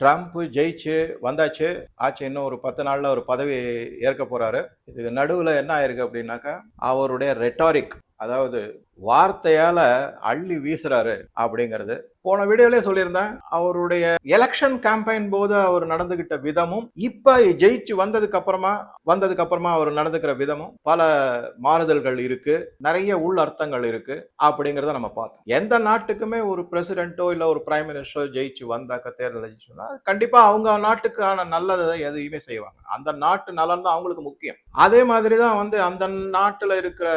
Trump ஜெயிச்சு வந்தாச்சு. ஆச்சு இன்னும் ஒரு பத்து நாளில் ஒரு பதவி ஏற்க போகிறாரு இதுக்கு நடுவில் என்ன ஆயிருக்கு அப்படின்னாக்கா அவருடைய ரெட்டாரிக் அதாவது வார்த்தையால அள்ளி வீசுறாரு அப்படிங்கிறது. போன வீடியோலே சொல்லியிருந்தேன் அவருடைய எலெக்ஷன் கேம்பெயின் போது அவர் நடந்துகிட்ட விதமும் இப்ப ஜெயிச்சு வந்ததுக்கு அப்புறமா வந்ததுக்கு அப்புறமா அவர் நடந்துக்கிற விதமும் பல மாறுதல்கள் இருக்கு நிறைய உள் அர்த்தங்கள் இருக்கு அப்படிங்கிறத நம்ம பார்த்தோம். எந்த நாட்டுக்குமே ஒரு பிரசிடென்ட்டோ இல்ல ஒரு பிரைம் மினிஸ்டரோ ஜெயிச்சு வந்தாக்க தேர்தல் ஜெயிச்சுன்னா கண்டிப்பா அவங்க நாட்டுக்கான நல்லதை எதையுமே செய்வாங்க. அந்த நாட்டு நலன் தான் அவங்களுக்கு முக்கியம். அதே மாதிரி தான் வந்து அந்த நாட்டுல இருக்கிற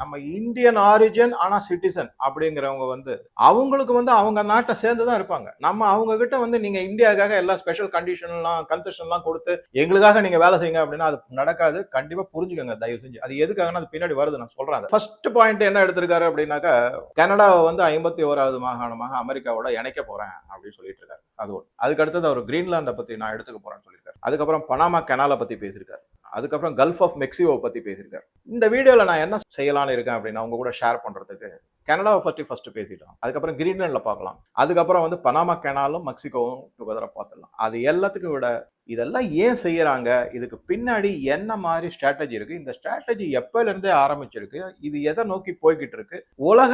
நம்ம இந்தியன் ஆரிஜின் ஆனா சிட்டிசன் அப்படிங்கிறவங்க வந்து அவங்களுக்கு வந்து அவங்க நாட்டை சேர்ந்து தான் இருப்பாங்க. நம்ம அவங்க கிட்ட வந்து நீங்க இந்தியாவுக்காக எல்லா ஸ்பெஷல் கண்டிஷன்லாம் கன்செஷன்லாம் கொடுத்து எங்களுக்காக நீங்க வேலை செய்யுங்க அப்படின்னா அது நடக்காது. கண்டிப்பா புரிஞ்சுக்கோங்க தயவு செஞ்சு. அது எதுக்காகனா அது பின்னாடி வருது நான் சொல்றேன் ஃபர்ஸ்ட் பாயிண்ட் என்ன எடுத்திருக்காரு அப்படின்னாக்கா கனடாவை வந்து ஐம்பத்தி ஓராவது மாகாணமாக அமெரிக்காவோட இணைக்க போறேன் அப்படின்னு சொல்லிட்டு இருக்காரு. அது ஒன்று அதுக்கு அடுத்தது அவர் கிரீன்லாண்டை பத்தி நான் எடுத்துக்க போறேன்னு சொல்லியிருக்காரு. அதுக்கப்புறம் பனாமா கெனாலை பத்தி பேசியிருக்காரு. அதுக்கப்புறம் கல்ஃப் ஆஃப் மெக்சிகோவை பத்தி பேசியிருக்காரு. இந்த வீடியோவில் நான் என்ன செய்யலான்னு இருக்கேன் அப்படின்னா அவங்க கூட ஷேர் பண்ணுறதுக்கு கனடாவை ஃபஸ்ட்டு ஃபஸ்ட்டு பேசிட்டோம். அதுக்கப்புறம் கிரீன்லேண்டில் பார்க்கலாம். அதுக்கப்புறம் வந்து பனாமா கெனாலும் மெக்சிகோவும் டுகெதராக பார்த்துடலாம். அது எல்லாத்துக்கும் விட இதெல்லாம் ஏன் செய்கிறாங்க இதுக்கு பின்னாடி என்ன மாதிரி ஸ்ட்ராட்டஜி இருக்குது இந்த ஸ்ட்ராட்டஜி எப்போலேருந்தே ஆரம்பிச்சிருக்கு? இது எதை நோக்கி போய்கிட்டு இருக்கு? உலக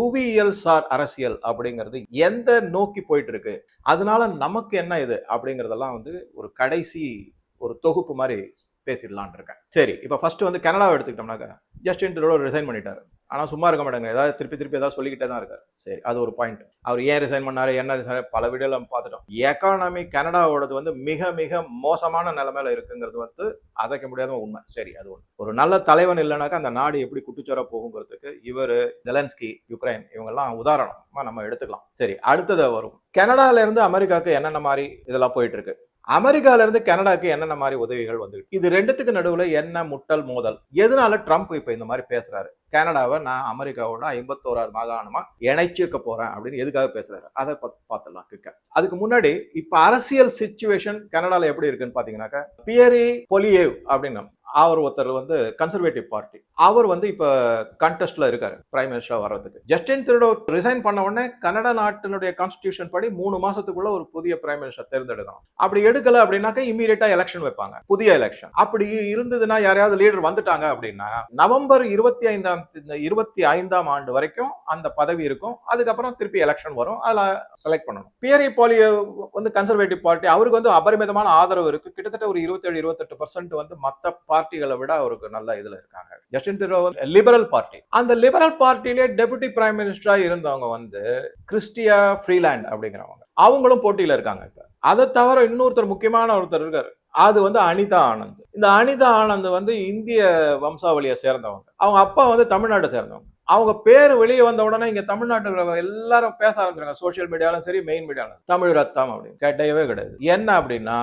புவியியல் சார் அரசியல் அப்படிங்கிறது எந்த நோக்கி போயிட்டு இருக்கு? அதனால நமக்கு என்ன இது? அப்படிங்கிறதெல்லாம் வந்து ஒரு கடைசி ஒரு தொகுப்பு மாதிரி பேசிடலான் இருக்கேன் சரி இப்போ ஃபர்ஸ்ட் வந்து கனடாவை எடுத்துக்கிட்டோம்னாக்கா ஜஸ்டின் ட்ரூடோ ரிசைன் பண்ணிட்டார். ஆனால் சும்மா இருக்க மாட்டாங்க ஏதாவது திருப்பி திருப்பி ஏதாவது சொல்லிக்கிட்டே தான் இருக்காரு. சரி அது ஒரு பாயிண்ட் அவர் ஏன் ரிசைன் பண்ணாரு? என்ன ரிசைன் பல வீடுகள் நம்ம பார்த்துட்டோம். எக்கானமி கனடாவோடது வந்து மிக மிக மோசமான நிலைமையில இருக்குங்கிறது வந்து அசைக்க முடியாத உண்மை. சரி அது ஒன்று ஒரு நல்ல தலைவன் இல்லைனாக்கா அந்த நாடு எப்படி குட்டிச்சோர போகுங்கிறதுக்கு இவர் ஜெலன்ஸ்கி யுக்ரைன் இவங்கெல்லாம் உதாரணமாக நம்ம எடுத்துக்கலாம். சரி அடுத்ததை வரும். கனடால இருந்து அமெரிக்காவுக்கு என்னென்ன மாதிரி இதெல்லாம் போயிட்டு இருக்கு அமெரிக்கால இருந்து கனடாக்கு என்னென்ன மாதிரி உதவிகள் வந்து இது ரெண்டுத்துக்கு நடுவில் என்ன முட்டல் மோதல்? எதனால ட்ரம்ப் இப்ப இந்த மாதிரி பேசுறாரு? கனடாவை நான் அமெரிக்காவோட ஐம்பத்தோராது மாகாணமா இணைச்சிருக்க போறேன் அப்படின்னு எதுக்காக பேசுறாரு? அதை பார்த்துடலாம் கிக்க அதுக்கு முன்னாடி இப்ப அரசியல் சுச்சுவேஷன் கனடால எப்படி இருக்குன்னு பாத்தீங்கன்னாக்கா பியரி பொலியேவ் அப்படின்னு அவர் ஒருத்தர் வந்து கன்சர்வேட்டிவ் பார்ட்டி அவர் வந்து இப்ப கண்டெஸ்ட்ல இருக்காரு பிரைம் மினிஸ்டரா வர்றதுக்கு. ஜஸ்டின் திருடோ ரிசைன் பண்ண உடனே கனடா நாட்டினுடைய கான்ஸ்டியூஷன் படி மூணு மாசத்துக்குள்ள ஒரு புதிய பிரைம் மினிஸ்டர் தேர்ந்தெடுக்கணும் அப்படி எடுக்கல அப்படின்னாக்கா இமீடியட்டா எலெக்ஷன் வைப்பாங்க புதிய எலெக்ஷன் அப்படி இருந்ததுன்னா யாரையாவது லீடர் வந்துட்டாங்க அப்படின்னா நவம்பர் இருபத்தி ஐந்தாம் இருபத்தி ஐந்தாம் ஆண்டு வரைக்கும் அந்த பதவி இருக்கும். அதுக்கப்புறம் திருப்பி எலெக்ஷன் வரும். அதில் செலக்ட் பண்ணணும். பியரி போலியோ வந்து கன்சர்வேட்டிவ் பார்ட்டி அவருக்கு வந்து அபரிமிதமான ஆதரவு இருக்கு. கிட்டத்தட்ட ஒரு இருபத்தேழு இருபத்தெட்டு பர்சன்ட் வந்து மத்த பார்ட்டிகளை விட அவருக்கு நல்ல இதுல இருக்காங்க. ஜஸ்டின் ட்ரூடோ லிபரல் பார்ட்டி அந்த லிபரல் பார்ட்டிலே டெபுட்டி பிரைம் மினிஸ்டரா இருந்தவங்க வந்து கிறிஸ்டியா ஃப்ரீலாண்ட் அப்படிங்கிறவங்க. அவங்களும் போட்டியில இருக்காங்க இப்ப. அதை தவிர இன்னொருத்தர் முக்கியமான ஒருத்தர் இருக்காரு. அது வந்து அனிதா ஆனந்த். இந்த அனிதா ஆனந்த் வந்து இந்திய வம்சாவளியை சேர்ந்தவங்க. அவங்க அப்பா வந்து தமிழ்நாட்டை சேர்ந்தவங்க. அவங்க பேர் வெளியே வந்த உடனே இங்க தமிழ்நாட்டில் எல்லாரும் பேச ஆரம்பிச்சாங்க சோசியல் மீடியாலும் சரி மெயின் மீடியாலும் தமிழ் ரத்தம் அப்படின்னு கேட்டவே கிடையாது. என்ன அப்படின்னா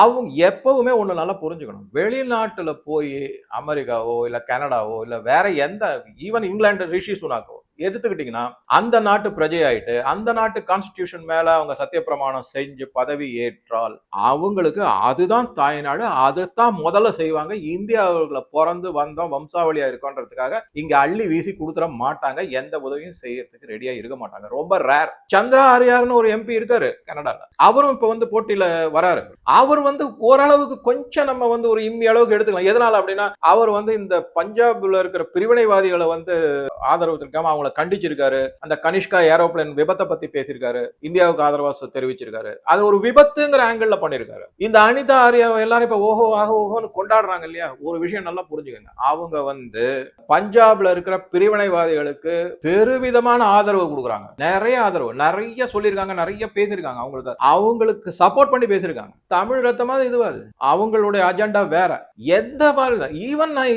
அவங்க எப்பவுமே ஒன்று நல்லா புரிஞ்சுக்கணும். வெளிநாட்டில் போய் அமெரிக்காவோ இல்லை கனடாவோ இல்லை வேற எந்த ஈவன் இங்கிலாந்து ரிஷி சுனாக்கோ எடுத்துக்கிட்டீங்கன்னா அந்த நாட்டு பிரஜையாயிட்டு அந்த நாட்டு கான்ஸ்டியூஷன் மேல அவங்க சத்தியப்பிரமாணம் செஞ்சு பதவி ஏற்றால் அவங்களுக்கு அதுதான் தாய்நாடு அதைத்தான் முதல்ல செய்வாங்க. இந்தியாவுல பிறந்து வந்தோம் வம்சாவளியா இருக்கோன்றதுக்காக இங்க அள்ளி வீசி கொடுத்துட மாட்டாங்க. எந்த உதவியும் செய்யறதுக்கு ரெடியா இருக்க மாட்டாங்க. ரொம்ப ரேர் சந்திரா ஆரியார்னு ஒரு எம்பி இருக்காரு கனடால. அவரும் இப்ப வந்து போட்டியில வராரு. அவர் வந்து ஓரளவுக்கு கொஞ்சம் நம்ம வந்து ஒரு இம்மி அளவுக்கு எடுத்துக்கலாம். எதனால அப்படின்னா அவர் வந்து இந்த பஞ்சாப்ல இருக்கிற பிரிவினைவாதிகளை வந்து ஆதரவு அவங்க அவங்கள கண்டிச்சிருக்காரு. அந்த கனிஷ்கா ஏரோப்ளேன் விபத்தை பத்தி பேசியிருக்காரு. இந்தியாவுக்கு ஆதரவா தெரிவிச்சிருக்காரு. அது ஒரு விபத்துங்கிற ஆங்கிள் பண்ணிருக்காரு இந்த அனிதா ஆரியா எல்லாரும் இப்ப ஓஹோ ஆஹோ ஓஹோன்னு கொண்டாடுறாங்க இல்லையா? ஒரு விஷயம் நல்லா புரிஞ்சுக்கங்க. அவங்க வந்து பஞ்சாப்ல இருக்கிற பிரிவினைவாதிகளுக்கு பெருவிதமான ஆதரவு கொடுக்குறாங்க. நிறைய ஆதரவு. நிறைய சொல்லியிருக்காங்க நிறைய பேசியிருக்காங்க அவங்களுக்கு அவங்களுக்கு சப்போர்ட் பண்ணி பேசியிருக்காங்க. தமிழ் ரத்தமா இதுவாது. அவங்களுடைய அஜெண்டா வேற. எந்த மாதிரி ஈவன் நான்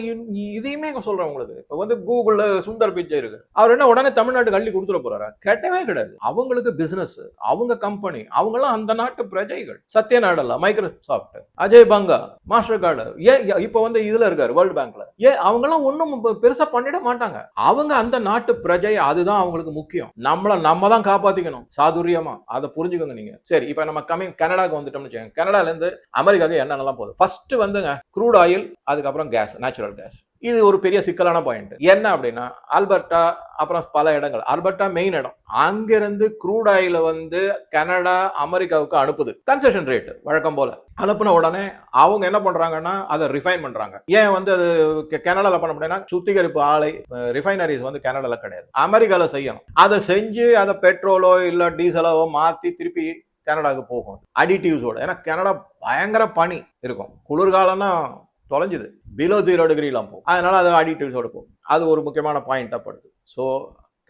இதையுமே சொல்றேன் உங்களுக்கு. இப்ப வந்து கூகுள்ல சுந்தர் பிச்சை இருக்கு. அவர் என்ன உடனே தமிழ்நாட்டுக்கு அள்ளி கொடுத்துட போறாரா? கேட்டவே கிடையாது. அவங்களுக்கு பிசினஸ் அவங்க கம்பெனி அவங்க எல்லாம் அந்த நாட்டு பிரஜைகள். Satya Nadella Microsoft Ajay Banga Mastercard ஏன் இப்ப வந்து இதுல இருக்காரு வேர்ல்டு பேங்க்ல ஏ அவங்க எல்லாம் ஒண்ணும் பெருசா பண்ணிட மாட்டாங்க. அவங்க அந்த நாட்டு பிரஜை அதுதான் அவங்களுக்கு முக்கியம். நம்மள நம்ம தான் காப்பாத்திக்கணும் சாதுரியமா. அதை புரிஞ்சுக்கோங்க நீங்க. சரி இப்ப நம்ம கமிங் கனடாக்கு வந்துட்டோம்னு வச்சுக்கோங்க. கனடால இருந்து அமெரிக்காவுக்கு என்னென்னலாம் போகுது? ஃபர்ஸ்ட் வந்துங்க க்ரூட் ஆயில் அதுக்கப்புறம் கேஸ் நேச்சுரல் கேஸ் இது ஒரு பெரிய சிக்கலான பாயிண்ட் என்ன அப்படின்னா ஆல்பர்டா அப்புறம் பல இடங்கள். ஆல்பர்டா மெயின் இடம். அங்கிருந்து க்ரூட் ஆயில வந்து கனடா அமெரிக்காவுக்கு அனுப்புது. கன்செஷன் ரேட் வழக்கம் போல. அனுப்புன உடனே அவங்க என்ன பண்றாங்கன்னா அதை ரிஃபைன் பண்றாங்க. ஏன் வந்து அது கெ- கனடால பண்ண முடியும்னா சுத்திகரிப்பு ஆலை ரிஃபைனரிஸ் வந்து கனடால கிடையாது. அமெரிக்கால செய்யணும். அதை செஞ்சு அதை பெட்ரோலோ இல்ல டீசலோ மாத்தி திருப்பி கனடாவுக்கு போகும். அடிட்டிவ்ஸோட ஏன்னா கனடா பயங்கர பனி இருக்கும். குளிர்காலம்னா தொலைஞ்சுது. பிலோ ஜீரோ டிகிரிலாம் போகும். அதனால அது அடிட்டிவ்ஸோட போகும். அது ஒரு முக்கியமான பாயிண்டா படுது. ஸோ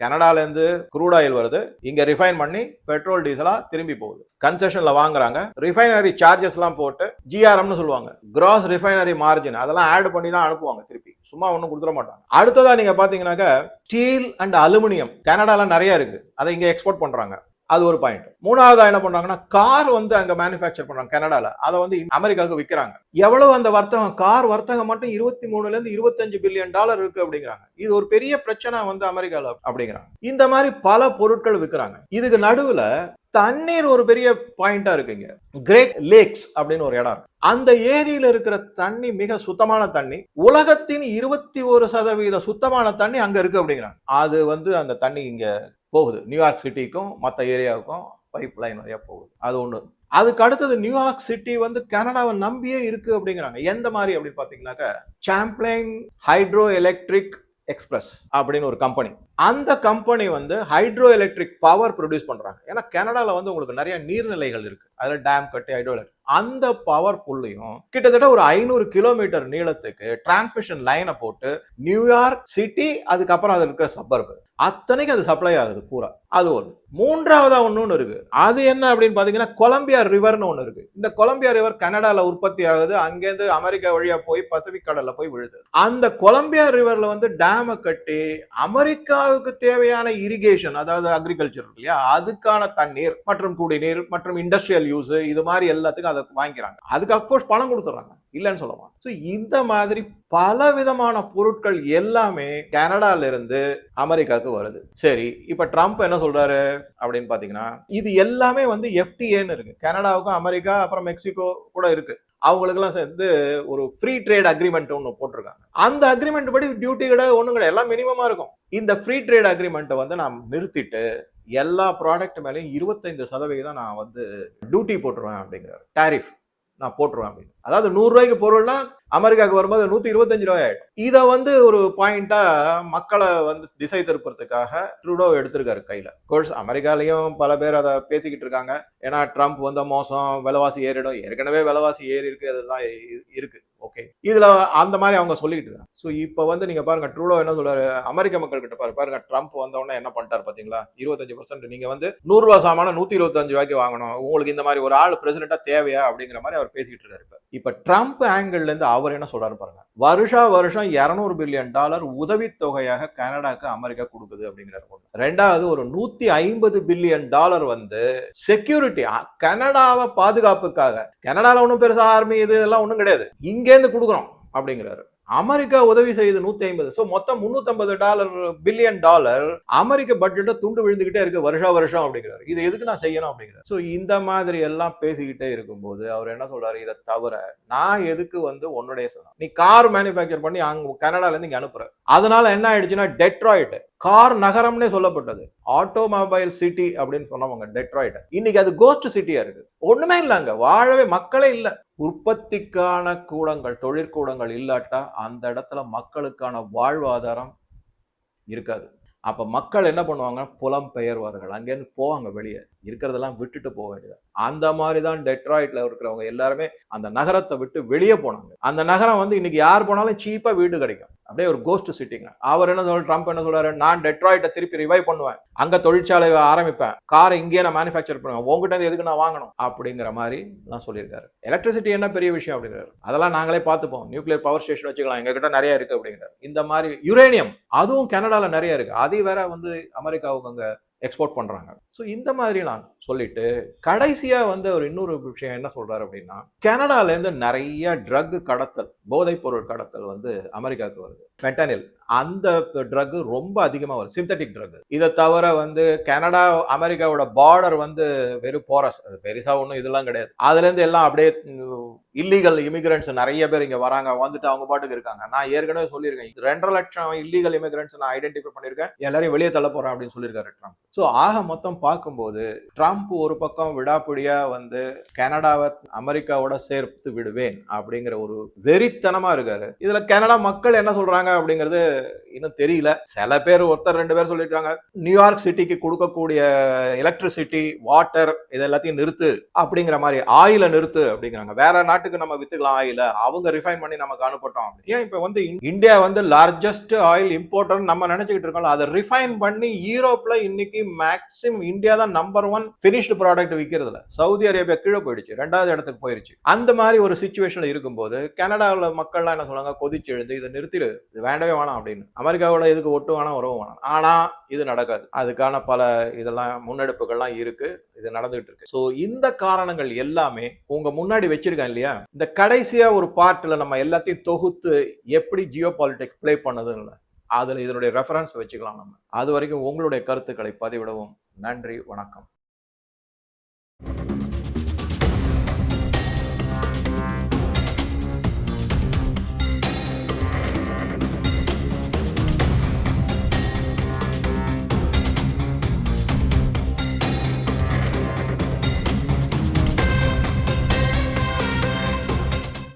கனடாலேருந்து க்ரூட் ஆயில் வருது. இங்க ரிஃபைன் பண்ணி பெட்ரோல் டீசலா திரும்பி போகுது. கன்செஷன்ல வாங்குறாங்க. ரிஃபைனரி சார்ஜஸ்லாம் போட்டு ஜிஆர்எம்னு சொல்லுவாங்க. கிராஸ் ரிஃபைனரி மார்ஜின் அதெல்லாம் ஆட் பண்ணி தான் அனுப்புவாங்க திருப்பி. சும்மா ஒன்றும் கொடுத்துட மாட்டாங்க. அடுத்ததா நீங்க பாத்தீங்கன்னாக்க ஸ்டீல் அண்ட் அலுமினியம் கனடால நிறைய இருக்கு. அதை இங்க எக்ஸ்போர்ட் பண்றாங்க. அது ஒரு பாயிண்ட் மூணாவதா என்ன பண்றாங்கன்னா கார் வந்து அங்க மேனுஃபேக்சர் பண்றாங்க கனடால. அதை வந்து அமெரிக்காவுக்கு விற்கிறாங்க எவ்வளவு அந்த வர்த்தகம் கார் வர்த்தகம் மட்டும் இருபத்தி மூணுல இருந்து இருபத்தஞ்சு பில்லியன் டாலர் இருக்கு அப்படிங்கிறாங்க. இது ஒரு பெரிய பிரச்சனை வந்து அமெரிக்கால அப்படிங்கிறாங்க. இந்த மாதிரி பல பொருட்கள் விற்கிறாங்க இதுக்கு நடுவுல தண்ணீர் ஒரு பெரிய பாயிண்டா இருக்குங்க. கிரேட் லேக்ஸ் அப்படின்னு ஒரு இடம் அந்த ஏரியில இருக்கிற தண்ணி மிக சுத்தமான தண்ணி. உலகத்தின் இருபத்தி ஒரு சதவீத சுத்தமான தண்ணி அங்க இருக்கு அப்படிங்கிறாங்க. அது வந்து அந்த தண்ணி இங்க போகுது. நியூயார்க் சிட்டிக்கும் மற்ற ஏரியாவுக்கும் பைப் லைன் வழியாக போகுது. அது ஒன்று அதுக்கு அடுத்தது நியூயார்க் சிட்டி வந்து கனடாவை நம்பியே இருக்கு அப்படிங்கிறாங்க. எந்த மாதிரி அப்படின்னு பார்த்தீங்கன்னாக்கா சாம்ப்ளைன் ஹைட்ரோ எலக்ட்ரிக் எக்ஸ்பிரஸ் அப்படின்னு ஒரு கம்பெனி அந்த கம்பெனி வந்து ஹைட்ரோ எலக்ட்ரிக் பவர் ப்ரொடியூஸ் பண்ணுறாங்க ஏன்னா கனடாவில் வந்து உங்களுக்கு நிறைய நீர்நிலைகள் இருக்கு. அதில் டேம் கட்டி ஹைட்ரோ எலக்ட்ரிக் அந்த பவர் ஃபுல்லையும் கிட்டத்தட்ட ஒரு ஐநூறு கிலோமீட்டர் நீளத்துக்கு டிரான்ஸ்மிஷன் லைனை போட்டு நியூயார்க் சிட்டி அதுக்கப்புறம் அதில் இருக்கிற சப்பர்பு அத்தனைக்கும் அது சப்ளை ஆகுது பூரா. அது ஒன்று மூன்றாவதாக ஒன்று இருக்கு. அது என்ன அப்படின்னு பார்த்தீங்கன்னா கொலம்பியா ரிவர்னு ஒன்று இருக்கு. இந்த கொலம்பியா ரிவர் கனடாவில் உற்பத்தி ஆகுது. அங்கேருந்து அமெரிக்கா வழியாக போய் பசிபிக் கடலில் போய் விழுது. அந்த கொலம்பியா ரிவரில் வந்து டேமை கட்டி அமெரிக்காவுக்கு தேவையான இரிகேஷன் அதாவது அக்ரிகல்ச்சர் இல்லையா? அதுக்கான தண்ணீர் மற்றும் குடிநீர் மற்றும் இண்டஸ்ட்ரியல் யூஸ் இது மாதிரி எல்லாத்துக்கும் அதை வாங்கிக்கிறாங்க. அதுக்கு அப்கோர்ஸ் பணம் கொடுத்துட்றாங்க. இல்லைன்னு சொல்லலாம் ஸோ இந்த மாதிரி பல விதமான பொருட்கள் எல்லாமே கனடால இருந்து அமெரிக்காவுக்கு வருது. சரி இப்ப ட்ரம்ப் என்ன சொல்றாரு? அப்படின்னு பாத்தீங்கன்னா இது எல்லாமே வந்து எஃப்டிஏன்னு இருக்கு. கனடாவுக்கும் அமெரிக்கா அப்புறம் மெக்சிகோ கூட இருக்கு. அவங்களுக்கெல்லாம் சேர்ந்து ஒரு ஃப்ரீ ட்ரேட் அக்ரிமெண்ட் ஒன்று போட்டிருக்காங்க. அந்த அக்ரிமெண்ட் படி டியூட்டி கிடையாது ஒன்றும் கிடையாது. எல்லாம் மினிமமாக இருக்கும். இந்த ஃப்ரீ ட்ரேட் அக்ரிமெண்ட்டை வந்து நான் நிறுத்திட்டு எல்லா ப்ராடக்ட் மேலேயும் இருபத்தைந்து சதவீதம் நான் வந்து டியூட்டி போட்டுருவேன் அப்படிங்கிறார். டேரிஃப் நான் போட்டுருவேன் அப்படின்னு. அதாவது நூறுரூவாய்க்கு பொருள்னா அமெரிக்காவுக்கு வரும்போது நூத்தி இருபத்தஞ்சு ரூபாய் ஆகிடும் இதை வந்து ஒரு பாயிண்டா மக்களை வந்து திசை திருப்புறதுக்காக ட்ரூடோ எடுத்திருக்காரு கையில. கோர்ஸ் அமெரிக்காலையும் பல பேர் அதை பேசிக்கிட்டு இருக்காங்க. ஏன்னா ட்ரம்ப் வந்த மோசம் விலைவாசி ஏறிடும். ஏற்கனவே விலைவாசி ஏறி இருக்கு அதுதான் இருக்கு. ஓகே இதுல அந்த மாதிரி அவங்க சொல்லிக்கிட்டு இருக்காங்க. ஸோ இப்போ வந்து நீங்க பாருங்க ட்ரூடோ என்ன சொல்றாரு? அமெரிக்க மக்கள் கிட்ட பாரு பாருங்க ட்ரம்ப் வந்தவொடனே என்ன பண்ணிட்டாரு பாத்தீங்களா? இருபத்தஞ்சு பர்சன்ட் நீங்க வந்து நூறுரூவா சாமான நூத்தி இருபத்தஞ்சு ரூபாய்க்கு வாங்கணும். உங்களுக்கு இந்த மாதிரி ஒரு ஆள் பிரசிடென்ட்டா தேவையா? அப்படிங்கிற மாதிரி அவர் பேசிக்கிட்டு இருக்காரு இப்போ ட்ரம்ப் ஆங்கிள்லேருந்து அவர் என்ன சொல்கிறாரு பாருங்க. வருஷா வருஷம் 200 பில்லியன் டாலர் உதவித்தொகையாக கனடாக்கு அமெரிக்கா கொடுக்குது அப்படிங்கிறாரு ரெண்டாவது ஒரு நூற்றி ஐம்பது பில்லியன் டாலர் வந்து செக்யூரிட்டி கனடாவை பாதுகாப்புக்காக கனடாவில் ஒன்றும் பெருசாக ஆர்மி இது எல்லாம் ஒன்றும் கிடையாது. இங்கேருந்து கொடுக்குறோம் அப்படிங்கிறாரு. அமெரிக்கா உதவி செய்யுது நூத்தி ஐம்பது. ஸோ மொத்தம் 350 டாலர் பில்லியன் டாலர் அமெரிக்க பட்ஜெட்டை துண்டு விழுந்துகிட்டே இருக்கு வருஷா வருஷம் அப்படிங்கிறாரு. இது எதுக்கு நான் செய்யணும் அப்படிங்கிறார். ஸோ இந்த மாதிரி எல்லாம் பேசிக்கிட்டே இருக்கும்போது அவர் என்ன சொல்றாரு? இதை தவிர நான் எதுக்கு வந்து உன்னுடைய சொந்தம்? நீ கார் மேனுஃபேக்சர் பண்ணி அங்க கனடால இருந்து இங்க அனுப்புற. அதனால என்ன ஆயிடுச்சுன்னா டெட்ராய்ட் கார் நகரம்னே சொல்லப்பட்டது. ஆட்டோமொபைல் சிட்டி அப்படின்னு சொன்னவங்க டெட்ராய்ட் இன்னைக்கு அது கோஸ்ட் சிட்டியா இருக்கு. ஒண்ணுமே இல்லைங்க வாழவே மக்களே இல்லை. உற்பத்திக்கான கூடங்கள் தொழிற்கூடங்கள் இல்லாட்டா அந்த இடத்துல மக்களுக்கான வாழ்வாதாரம் இருக்காது. அப்போ மக்கள் என்ன பண்ணுவாங்க? புலம் பெயர்வார்கள் அங்கேருந்து போவாங்க வெளியே. இருக்கிறதெல்லாம் விட்டுட்டு போக வேண்டியது? அந்த மாதிரி தான் டெட்ராய்ட்ல இருக்கிறவங்க எல்லாருமே அந்த நகரத்தை விட்டு வெளியே போனாங்க. அந்த நகரம் வந்து இன்னைக்கு யார் போனாலும் சீப்பா வீடு கிடைக்கும். அப்படியே ஒரு கோஸ்ட் சிட்டிங்க அவர் என்ன சொல்ற ட்ரம்ப் என்ன சொல்றாரு? நான் டெட்ராய்ட்டை திருப்பி ரிவைவ் பண்ணுவேன். அங்க தொழிற்சாலை ஆரம்பிப்பேன். காரை இங்கேயே நான் மேனுஃபேக்சர் பண்ணுவேன். உங்ககிட்ட எதுக்கு நான் வாங்கணும்? அப்படிங்கிற மாதிரி தான் சொல்லியிருக்காரு. எலக்ட்ரிசிட்டி என்ன பெரிய விஷயம் அப்படிங்கிறாரு. அதெல்லாம் நாங்களே பார்த்துப்போம். நியூக்ளியர் பவர் ஸ்டேஷன் வச்சுக்கலாம். எங்ககிட்ட நிறைய இருக்கு அப்படிங்கிறார். இந்த மாதிரி யுரேனியம் அதுவும் கனடால நிறைய இருக்கு. அது வேற வந்து அமெரிக்காவுக்கு அங்க எக்ஸ்போர்ட் பண்ணுறாங்க ஸோ இந்த மாதிரி நான் சொல்லிட்டு கடைசியாக வந்து ஒரு இன்னொரு விஷயம் என்ன சொல்கிறார் அப்படின்னா கனடாலேருந்து நிறைய ட்ரக் கடத்தல் போதைப் பொருள் கடத்தல் வந்து அமெரிக்காவுக்கு வருது. ஃபென்டனில் அந்த ட்ரக் ரொம்ப அதிகமாக வரும் சிந்தட்டிக் ட்ரக் இதை தவிர வந்து கனடா அமெரிக்காவோட பார்டர் வந்து வெறும் போரஸ் அது பெருசாக ஒன்றும் இதெல்லாம் கிடையாது. அதுலேருந்து எல்லாம் அப்படியே இல்லீகல் இமிகிரண்ட்ஸ் நிறைய பேர் இங்க வராங்க வந்துட்டு அவங்க பாட்டுக்கு இருக்காங்க. நான் ஏற்கனவே சொல்லியிருக்கேன் ரெண்டரை லட்சம் இல்லீகல் இமிகிரண்ட்ஸ் நான் ஐடென்டிஃபை பண்ணியிருக்கேன். எல்லாரையும் வெளியே தள்ள போகிறேன் அப்படின்னு சொல்லியிருக்காரு ட்ரம்ப் ஸோ ஆக மொத்தம் பார்க்கும்போது ட்ரம்ப் ஒரு பக்கம் விடாப்பிடியாக வந்து கனடாவை அமெரிக்காவோட சேர்த்து விடுவேன் அப்படிங்கிற ஒரு வெறித்தனமா இருக்காரு. இதுல கனடா மக்கள் என்ன சொல்றாங்க அப்படிங்கிறது இன்னும் தெரியல. சில பேர் ஒருத்தர் ரெண்டு பேர் சொல்லிட்டாங்க நியூயார்க் சிட்டிக்கு கொடுக்கக்கூடிய எலக்ட்ரிசிட்டி வாட்டர் இது எல்லாத்தையும் நிறுத்து அப்படிங்கிற மாதிரி ஆயில நிறுத்து அப்படிங்கிறாங்க. வேற நாட்டு நாட்டுக்கு நம்ம வித்துக்கலாம் ஆயில அவங்க ரிஃபைன் பண்ணி நமக்கு அனுப்பட்டோம் ஏன் இப்போ வந்து இந்தியா வந்து லார்ஜஸ்ட் ஆயில் இம்போர்ட்டர் நம்ம நினைச்சுக்கிட்டு இருக்கோம் அதை ரிஃபைன் பண்ணி யூரோப்ல இன்னைக்கு மேக்ஸிமம் இந்தியா தான் நம்பர் ஒன் பினிஷ்டு ப்ராடக்ட் விற்கிறதுல சவுதி அரேபியா கீழே போயிடுச்சு ரெண்டாவது இடத்துக்கு போயிருச்சு. அந்த மாதிரி ஒரு சுச்சுவேஷன்ல இருக்கும்போது கனடாவில் மக்கள்லாம் என்ன சொல்லுவாங்க கொதிச்சு எழுந்து இதை நிறுத்திடு இது வேண்டவே வேணாம் அப்படின்னு. அமெரிக்காவோட இதுக்கு ஒட்டு வேணாம் உறவு வேணாம். ஆனா இது நடக்காது. அதுக்கான பல இதெல்லாம் முன்னெடுப்புகள்லாம் இருக்கு இது நடந்துகிட்டு இருக்கு. ஸோ இந்த காரணங்கள் எல்லாமே உங்க முன்னாடி வச்சிருக்கேன் இல்லையா? இந்த கடைசியா ஒரு பார்ட்ல நம்ம எல்லாத்தையும் தொகுத்து எப்படி ஜியோ பாலிடிக்ஸ் ப்ளே பண்ணதுன்னு அதுல இதனுடைய ரெஃபரன்ஸ் வச்சுக்கலாம் நம்ம. அது வரைக்கும் உங்களுடைய கருத்துக்களை பதிவிடவும். நன்றி வணக்கம்.